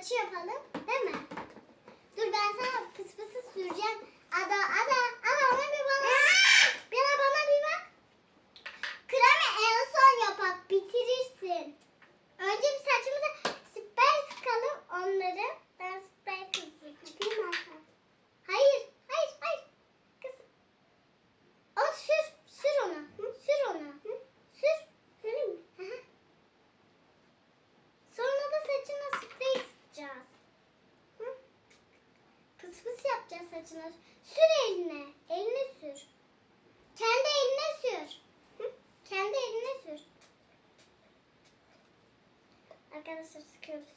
Saçı yapalım. Değil mi? Dur ben sana pıs pısı süreceğim. Ada ada ada ona bir bana. Bana bana bir bak. Kremi en son yapak bitirirsin. Önce bir saçımıza sprey sıkalım onları. Ben sprey sıkayım. Yapayım mı Hakan? Hayır, hayır, hayır. Kız. O sür, sür ona. Sür ona. Sür. Süreyim mi? Hı hı. Sonra da saçına sprey sıkacağız. Hı? Pıs pıs yapacağız saçına. Sür eline. Eline sür. Kendi eline sür. Hı? Kendi eline sür. Arkadaşlar sıkıyoruz.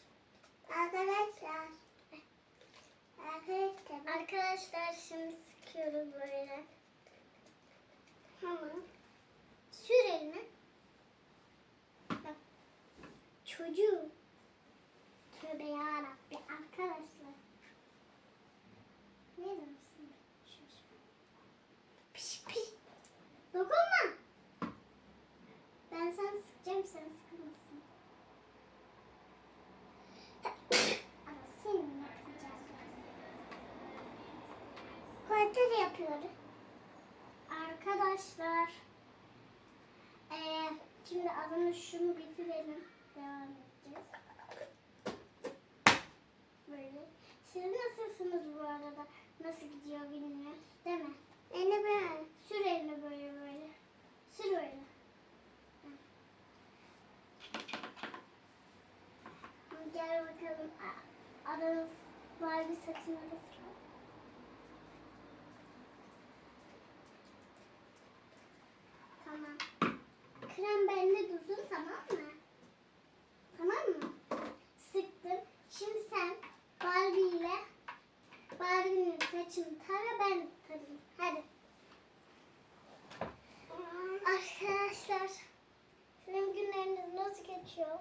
Arkadaşlar. Arkadaşlar. Arkadaşlar şimdi sıkıyoruz böyle. Tamam. Sür eline. Bak. Çocuğum. Tövbe yarabbi arkadaşlar. Ne dersin? Piş piş. Dokunma. Ben sana sıkacağım sen sıkılmasın. Ama senin yapacağız. Kuaför yapıyoruz. Arkadaşlar. Eee şimdi adını şunu bitirelim. Devam edeceğiz. Böyle. Siz nasılsınız bu arada? Nasıl gidiyor bilmiyoruz değil mi? Beni ben. Sür elini böyle böyle. Sür öyle. Hı. Gel bakalım. A- Aranız var bir saçına da sıkalım. Tamam. Krem bende dursun tamam mı? Tamam mı? Sıktım. Şimdi sen Barbie ile Barbie'nin saçını tara ben tarayayım. Hadi. Arkadaşlar sizin günleriniz nasıl geçiyor?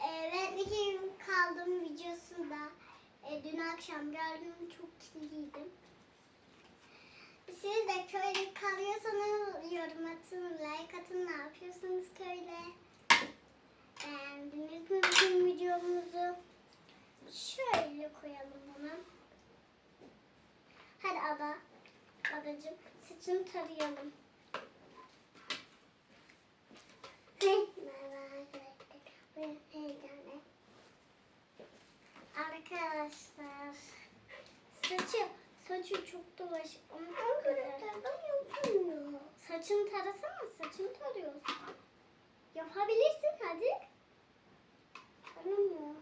Ee, ben iki gün kaldım videosunda. Ee, dün akşam gördüm çok kirliydim. Siz de köyde kalıyorsanız yorum atın, like atın. Ne yapıyorsunuz köyde? Beğendiniz mi bizim videomuzu? Şöyle koyalım bunu. Hadi Ada. Adacığım saçını tarayalım. Arkadaşlar. Ben heyecanlı. Arkadaşlar saçı saçı çok dolaş. Onu ben yapamıyorum. Saçını tarasana saçını tarıyorsun. Yapabilirsin hadi. Anlamıyorum.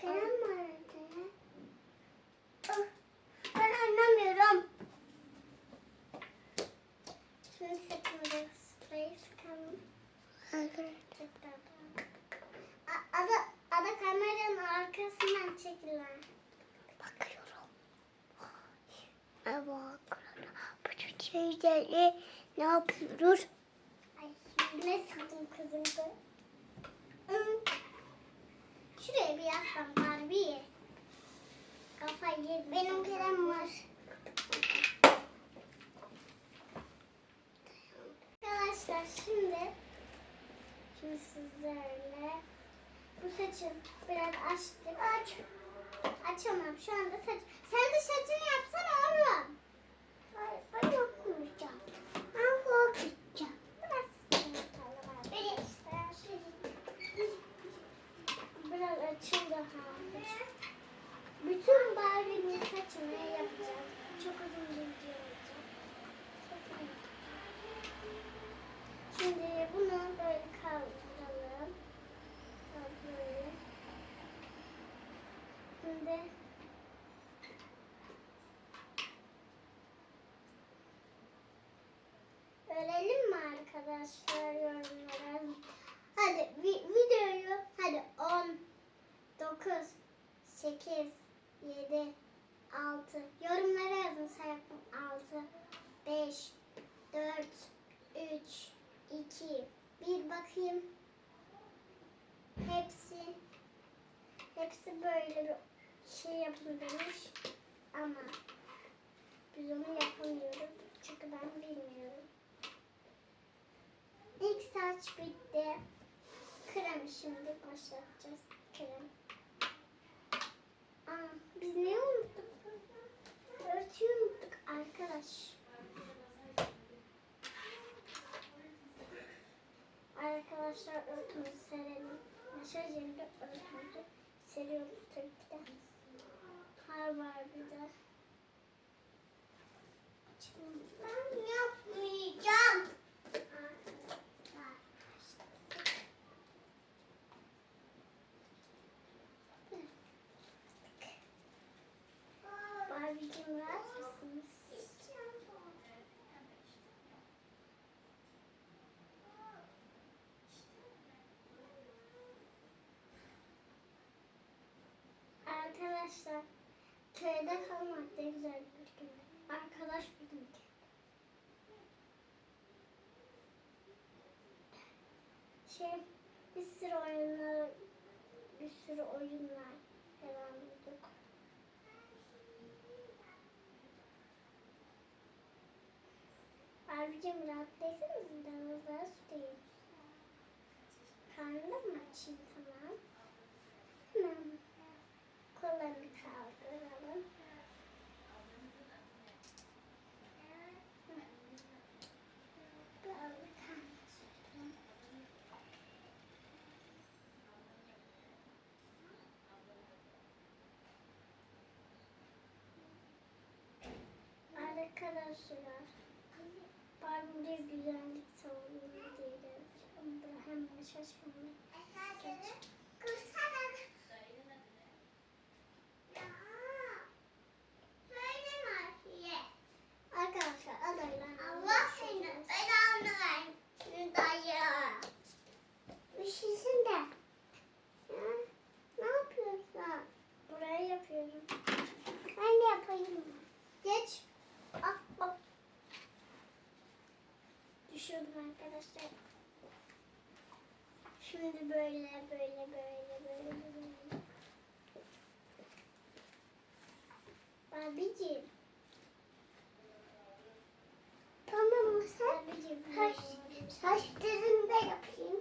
Krem var. Ah, Ben anlamıyorum. Şimdi saçını sprey sıkalım. Arkadaşlar. Ada, ada kameranın arkasından çekil Bu çiçeğiyle ne yapıyoruz? Ay yüzüne sıktım kızımı. Şuraya bir yaslan Barbie. Kafayı yedi. Benim krem var. Arkadaşlar şimdi şimdi sizlerle bu saçı biraz açtık. Aç. Açamam şu anda saç. Sen de saçını yapsana oğlum. Hayır, ben yapmayacağım. Ben korkacağım. Biraz yapalım abi. İşte şöyle. Biraz açıldı ha. Bütün Barbie'nin saçını yapacağım. Çok uzun bir video olacak. Çok iyi. Şimdi bunu böyle kaldıralım. Bak Böyle. Şimdi Ölelim mi arkadaşlar yorumlara? Hadi vi- videoyu hadi 10 9 8 7 6 yorumlara yazın sayfam 6 5 4 3 2 1 bakayım. Hepsi hepsi böyle bir şey yapın demiş ama biz onu yapamıyoruz çünkü ben bilmiyorum. Saç bitti. Krem şimdi başlatacağız. Krem. Aa, biz ne unuttuk? Örtüyü unuttuk arkadaş. Arkadaşlar örtümüzü serelim. Mesaj yerinde örtümüzü seriyoruz tabii ki de. Har var bir de. Ben yapmayacağım. Arkadaşlar köyde kalmak ne güzel bir gün. Arkadaş bizimki. Şey bir sürü oyunlar bir sürü oyunlar falan bulduk. Barbie'cim rahat değilseniz ben daha su değil. Karnını mı açayım tamam? Kollarını kaldıralım. Arkadaşlar, Barbie güzellik savunuyor diyelim. Onu da hemen Yapayım. Geç. Ah, ah. Düşürdüm arkadaşlar. Şimdi böyle böyle böyle böyle böyle. Babicim. Tamam mı sen? Babicim. Saç, saçlarını da yapayım.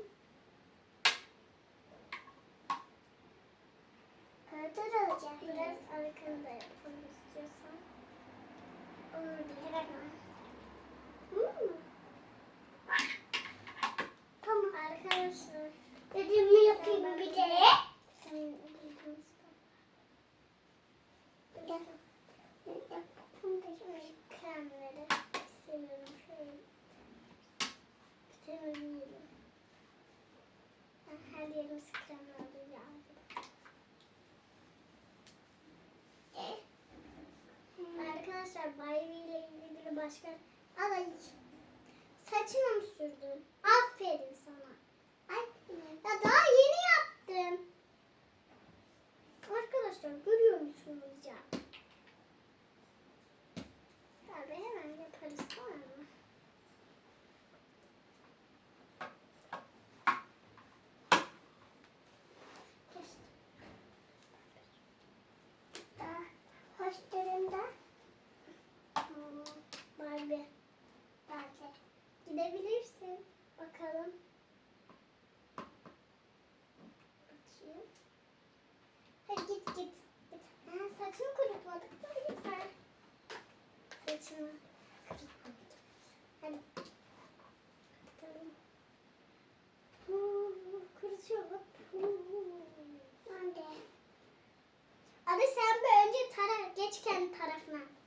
Kadar olacak. Biraz arkanı da yapalım istiyorsan. Olur değil mi? Hmm. Tamam arkadaşlar. Dediğimi yapayım bir de. Her yerimiz kremlerle yağdım. Başka... Ay, saçına mı sürdün? Aferin sana. Ay, ya daha yeni yaptım. Arkadaşlar görüyor musunuz ya? Tabii hemen yaparız tamam mı? Kestim. Daha hoşlarında Hmm, Barbie. Barbie. Gidebilirsin. Bakalım. Bakayım. Hadi git git. git. Ha, saçını kurutmadık da lütfen. Saçını kurutmadık. Hadi. Kapatalım. Huu, Kurutuyor bak. Huu. Hadi. Hadi sen bir önce tara. Geç kendi tarafına.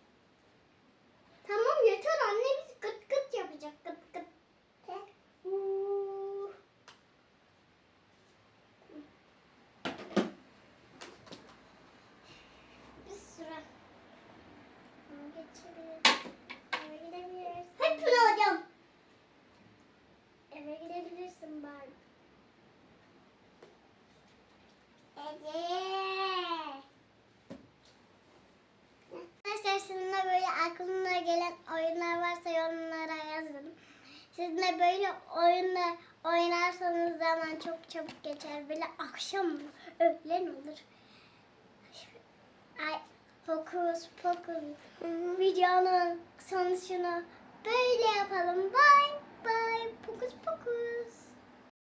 Sizinle böyle oyunlar oynarsanız zaman çok çabuk geçer. Böyle akşam olur, öğlen olur. Ay, hokus pokus. Videonun sonuçunu böyle yapalım. Bye bye. Pokus pokus.